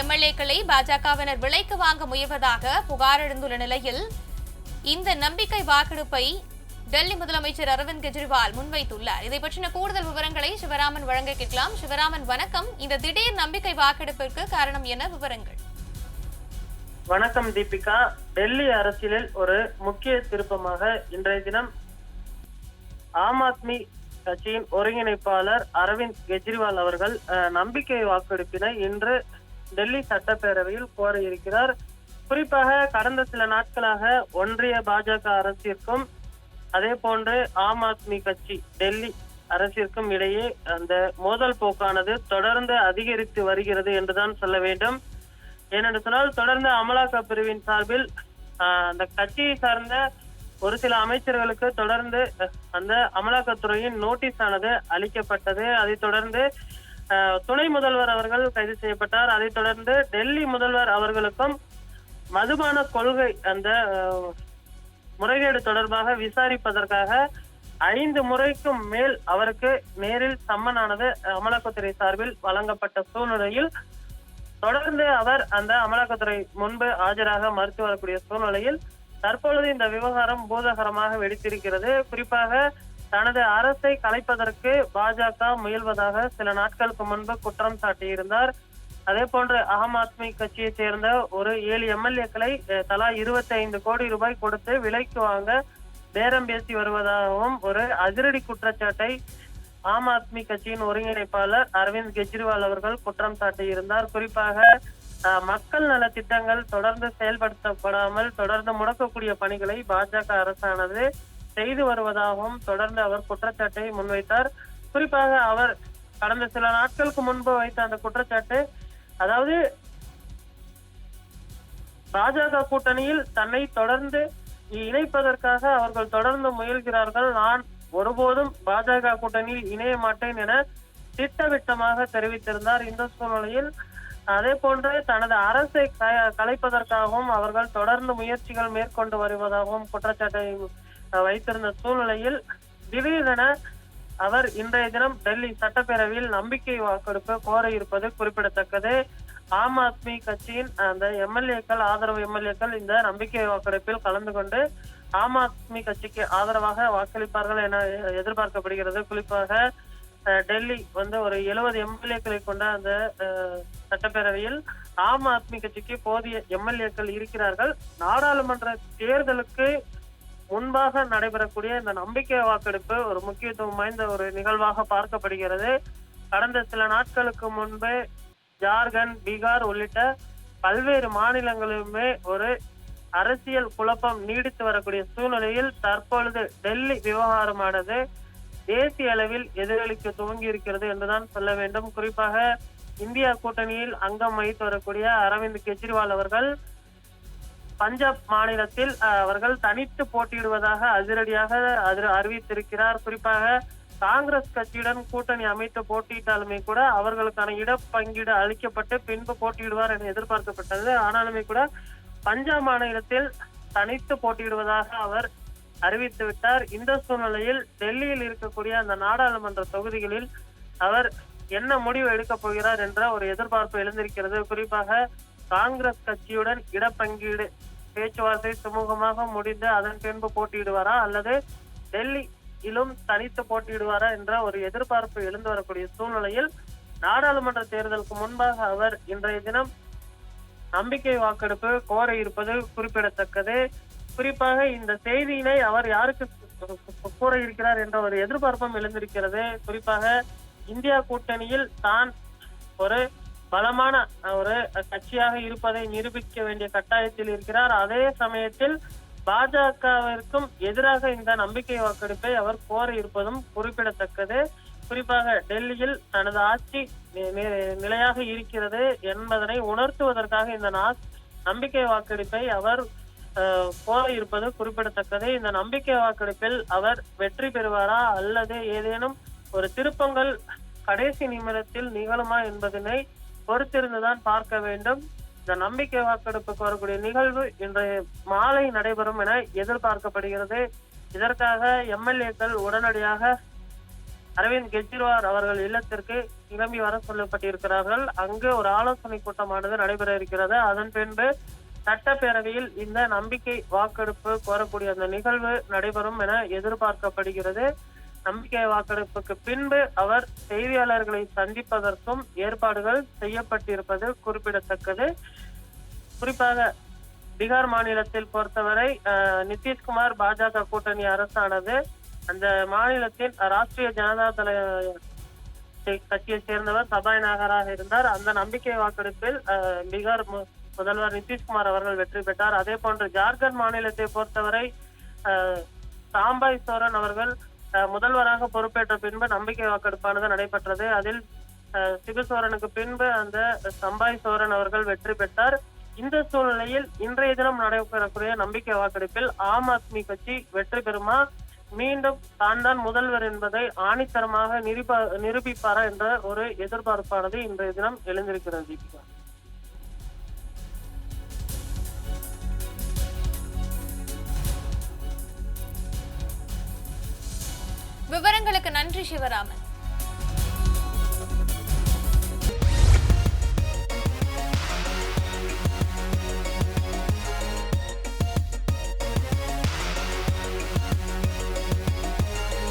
எம்எல்ஏக்களை பாஜகவினர் விலைக்கு வாங்க முயல்வதாக புகார் எழுந்துள்ள நிலையில் இந்த நம்பிக்கை வாக்கெடுப்பை டெல்லி முதலமைச்சர் அரவிந்த் கெஜ்ரிவால் முன்வைத்துள்ளார். இதை பற்றின கூடுதல் விவரங்களை சிவராமன் வழங்க கேட்கலாம். சிவராமன் வணக்கம். இந்த திடீர் நம்பிக்கை வாக்கெடுப்பிற்கு காரணம் என விவரங்கள். வணக்கம் தீபிகா. டெல்லி அரசியலில் ஒரு முக்கிய திருப்பமாக இன்றைய தினம் ஆம் ஆத்மி கட்சியின் ஒருங்கிணைப்பாளர் அரவிந்த் கெஜ்ரிவால் அவர்கள் நம்பிக்கை வாக்கெடுப்பினை இன்று டெல்லி சட்டப்பேரவையில் கோர இருக்கிறார் குறிப்பாக கடந்த சில நாட்களாக ஒன்றிய பாஜக அரசிற்கும் அதே போன்று ஆம் ஆத்மி கட்சி டெல்லி அரசிற்கும் இடையே அந்த மோதல் போக்கானது தொடர்ந்து அதிகரித்து வருகிறது என்றுதான் சொல்ல வேண்டும். ஏனென்று சொன்னால் தொடர்ந்து அமலாக்க பிரிவின் சார்பில் அந்த கட்சியை சார்ந்த ஒரு சில அமைச்சர்களுக்கு தொடர்ந்து அஹ், அந்த அமலாக்கத்துறையின் நோட்டீஸ் ஆனது அளிக்கப்பட்டது. அதைத் தொடர்ந்து துணை முதல்வர் அவர்கள் கைது செய்யப்பட்டார். அதைத் தொடர்ந்து டெல்லி முதல்வர் அவர்களுக்கும் மதுபான கொள்கை அந்த முறைகேடு தொடர்பாக விசாரிப்பதற்காக ஐந்து முறைக்கும் மேல் அவருக்கு நேரில் சம்மனானது அமலாக்கத்துறை சார்பில் வழங்கப்பட்ட சூழ்நிலையில் தொடர்ந்து அவர் அந்த அமலாக்கத்துறை முன்பு ஆஜராக மறுத்து வரக்கூடிய சூழ்நிலையில் தற்பொழுது இந்த விவகாரம் பூதகரமாக வெடித்திருக்கிறது. குறிப்பாக தனது அரசை கலைப்பதற்கு பாஜக முயல்வதாக சில நாட்களுக்கு முன்பு குற்றம் சாட்டியிருந்தார். அதே போன்று ஆம் ஆத்மி கட்சியை சேர்ந்த ஒரு ஏழு எம்எல்ஏக்களை தலா இருபத்தி ஐந்து கோடி ரூபாய் கொடுத்து விலைக்கு வாங்க பேரம் பேசி வருவதாகவும் ஒரு அதிரடி குற்றச்சாட்டை ஆம் ஆத்மி கட்சியின் ஒருங்கிணைப்பாளர் அரவிந்த் கெஜ்ரிவால் அவர்கள் குற்றம் சாட்டியிருந்தார். குறிப்பாக அஹ், மக்கள் நல திட்டங்கள் தொடர்ந்து செயல்படுத்தப்படாமல் தொடர்ந்து முடக்கக்கூடிய பணிகளை பாஜக அரசானது செய்து வருவதாகவும் தொடர்ந்து அவர் குற்றச்சாட்டை முன்வைத்தார். குறிப்பாக அவர் கடந்த சில நாட்களுக்கு முன்பு வைத்த அந்த குற்றச்சாட்டு அதாவது பாஜக கூட்டணியில் தன்னை தொடர்ந்து இணைப்பதற்காக அவர்கள் தொடர்ந்து முயல்கிறார்கள். நான் ஒருபோதும் பாஜக கூட்டணியில் இணைய மாட்டேன் என திட்டவிட்டமாக தெரிவித்திருந்தார். இந்த சூழ்நிலையில் அதே போன்று தனது அரசை க- கலைப்பதற்காகவும் அவர்கள் தொடர்ந்து முயற்சிகள் மேற்கொண்டு வருவதாகவும் குற்றச்சாட்டை வைத்திருந்த சூழ்நிலையில் திடீரென அவர் இன்றைய தினம் டெல்லி சட்டப்பேரவையில் நம்பிக்கை வாக்கெடுப்பு கோர இருப்பது குறிப்பிடத்தக்கது. ஆம் ஆத்மி கட்சியின் அந்த எம்எல்ஏக்கள் ஆதரவு எம்எல்ஏக்கள் இந்த நம்பிக்கை வாக்கெடுப்பில் கலந்து கொண்டு ஆம் ஆத்மி கட்சிக்கு ஆதரவாக வாக்களிப்பார்கள் என எதிர்பார்க்கப்படுகிறது. குறிப்பாக டெல்லி வந்து ஒரு எழுபது எம்எல்ஏக்களை கொண்ட அந்த சட்டப்பேரவையில் ஆம் ஆத்மி கட்சிக்கு போதிய எம்எல்ஏக்கள் இருக்கிறார்கள். நாடாளுமன்ற தேர்தலுக்கு முன்பாக நடைபெறக்கூடிய இந்த நம்பிக்கை வாக்கெடுப்பு ஒரு முக்கியத்துவம் வாய்ந்த ஒரு நிகழ்வாக பார்க்கப்படுகிறது. கடந்த சில நாட்களுக்கு முன்பு ஜார்க்கண்ட் பீகார் உள்ளிட்ட பல்வேறு மாநிலங்களிலுமே ஒரு அரசியல் குழப்பம் நீடித்து வரக்கூடிய சூழ்நிலையில் தற்பொழுது டெல்லி விவகாரமானது தேசிய அளவில் எதிரொலிக்க துவங்கி இருக்கிறது என்றுதான் சொல்ல வேண்டும். குறிப்பாக இந்தியா கூட்டணியில் அங்கம் வகித்து வரக்கூடிய அரவிந்த் கெஜ்ரிவால் அவர்கள் பஞ்சாப் மாநிலத்தில் அவர்கள் தனித்து போட்டியிடுவதாக அதிரடியாக அறிவித்திருக்கிறார். குறிப்பாக காங்கிரஸ் கட்சியுடன் கூட்டணி அமைத்து போட்டியிட்டாலுமே கூட அவர்களுக்கான இடப்பங்கீடு அளிக்கப்பட்டு பின்பு போட்டியிடுவார் என எதிர்பார்க்கப்பட்டது. ஆனாலுமே கூட பஞ்சாப் மாநிலத்தில் தனித்து போட்டியிடுவதாக அவர் அறிவித்து விட்டார். இந்த சூழ்நிலையில் டெல்லியில் இருக்கக்கூடிய அந்த நாடாளுமன்ற தொகுதிகளில் அவர் என்ன முடிவு எடுக்கப் போகிறார் என்ற ஒரு எதிர்பார்ப்பு எழுந்திருக்கிறது. குறிப்பாக காங்கிரஸ் கட்சியுடன் இடப்பங்கீடு பேச்சுவார்த்தை சுமூகமாக முடிந்து அதன் பின்பு போட்டியிடுவாரா? அல்லது டெல்லியிலும் தனித்து போட்டியிடுவாரா என்ற ஒரு எதிர்பார்ப்பு எழுந்து வரக்கூடிய சூழ்நிலையில் நாடாளுமன்ற தேர்தலுக்கு முன்பாக அவர் இன்றைய தினம் நம்பிக்கை வாக்கெடுப்பு கோர இருப்பது குறிப்பிடத்தக்கது. குறிப்பாக இந்த செய்தியினை அவர் யாருக்கு கூற இருக்கிறார் என்ற ஒரு எதிர்பார்ப்பும் எழுந்திருக்கிறது. குறிப்பாக இந்தியா கூட்டணியில் தான் ஒரு பலமான ஒரு கட்சியாக இருப்பதை நிரூபிக்க வேண்டிய கட்டாயத்தில் இருக்கிறார். அதே சமயத்தில் பாஜகவிற்கும் எதிராக இந்த நம்பிக்கை வாக்கெடுப்பை அவர் கோர இருப்பதும் குறிப்பிடத்தக்கது. குறிப்பாக டெல்லியில் தனது ஆட்சி நிலையாக இருக்கிறது என்பதனை உணர்த்துவதற்காக இந்த நம்பிக்கை வாக்கெடுப்பை அவர் கோர இருப்பது குறிப்பிடத்தக்கது. இந்த நம்பிக்கை வாக்கெடுப்பில் அவர் வெற்றி பெறுவாரா அல்லது ஏதேனும் ஒரு திருப்பங்கள் கடைசி நிமிடத்தில் நிகழுமா என்பதனை பொறுத்திருந்துதான் பார்க்க வேண்டும். இந்த நம்பிக்கை வாக்கெடுப்புக்கு வரக்கூடிய நிகழ்வு இன்றைய மாலை நடைபெறும் என எதிர்பார்க்கப்படுகிறது. இதற்காக எம்எல்ஏக்கள் உடனடியாக அரவிந்த் கெஜ்ரிவால் அவர்கள் இல்லத்திற்கு கிளம்பி வர சொல்லப்பட்டிருக்கிறார்கள். அங்கு ஒரு ஆலோசனை கூட்டமானது நடைபெற இருக்கிறது. அதன் பின்பு சட்டப்பேரவையில் இந்த நம்பிக்கை வாக்கெடுப்பு கோரக்கூடிய அந்த நிகழ்வு நடைபெறும் என எதிர்பார்க்கப்படுகிறது. நம்பிக்கை வாக்கெடுப்புக்கு பின்பு அவர் செய்தியாளர்களை சந்திப்பதற்கும் ஏற்பாடுகள் செய்யப்பட்டிருப்பது குறிப்பிடத்தக்கது. குறிப்பாக பீகார் மாநிலத்தில் பொறுத்தவரை அஹ், நிதிஷ்குமார் பாஜக கூட்டணி அரசானது அந்த மாநிலத்தின் ராஷ்டிரிய ஜனதா தள கட்சியை சேர்ந்தவர் சபாநாயகராக இருந்தார். அந்த நம்பிக்கை வாக்கெடுப்பில் அஹ், பீகார் மு- முதல்வர் நிதிஷ்குமார் அவர்கள் வெற்றி பெற்றார். அதே போன்று ஜார்க்கண்ட் மாநிலத்தை பொறுத்தவரை அஹ், சாம்பாய் சோரன் அவர்கள் முதல்வராக பொறுப்பேற்ற பின்பு நம்பிக்கை வாக்கெடுப்பானது நடைபெற்றது. அதில் சிபுசோரனுக்கு சிபு பின்பு அந்த சம்பாய் சோரன் அவர்கள் வெற்றி பெற்றார். இந்த சூழ்நிலையில் இன்றைய தினம் நடைபெறக்கூடிய நம்பிக்கை வாக்கெடுப்பில் ஆம் ஆத்மி கட்சி வெற்றி பெறுமா? மீண்டும் தான் தான் முதல்வர் என்பதை ஆணித்தரமாக நிரூப நிரூபிப்பாரா என்ற ஒரு எதிர்பார்ப்பானது இன்றைய தினம் எழுந்திருக்கிறது தீபிகா. விவரங்களுக்கு நன்றி சிவராமன்.